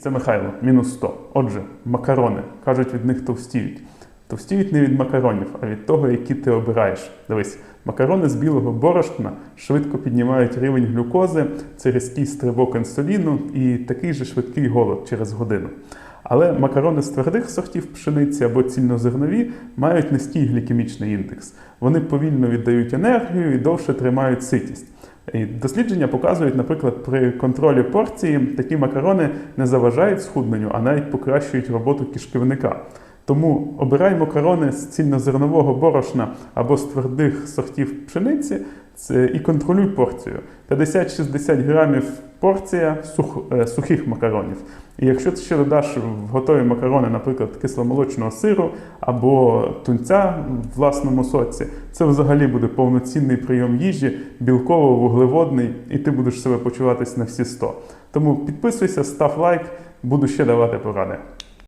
Це Михайло, мінус 100. Отже, макарони. Кажуть, від них товстіють. Товстіють не від макаронів, а від того, які ти обираєш. Дивись, макарони з білого борошна швидко піднімають рівень глюкози, це різкий стрибок інсуліну і такий же швидкий голод через годину. Але макарони з твердих сортів пшениці або цільнозернові мають низький глікемічний індекс. Вони повільно віддають енергію і довше тримають ситість. Дослідження показують, наприклад, при контролі порції такі макарони не заважають схудненню, а навіть покращують роботу кишківника. Тому обирай макарони з цільнозернового борошна або з твердих сортів пшениці і контролюй порцію. 50-60 грамів порція сух, е, сухих макаронів. І якщо ти ще додаш в готові макарони, наприклад, кисломолочного сиру або тунця в власному соці, це взагалі буде повноцінний прийом їжі, білково-вуглеводний, і ти будеш себе почуватись на всі 100. Тому підписуйся, став лайк, буду ще давати поради.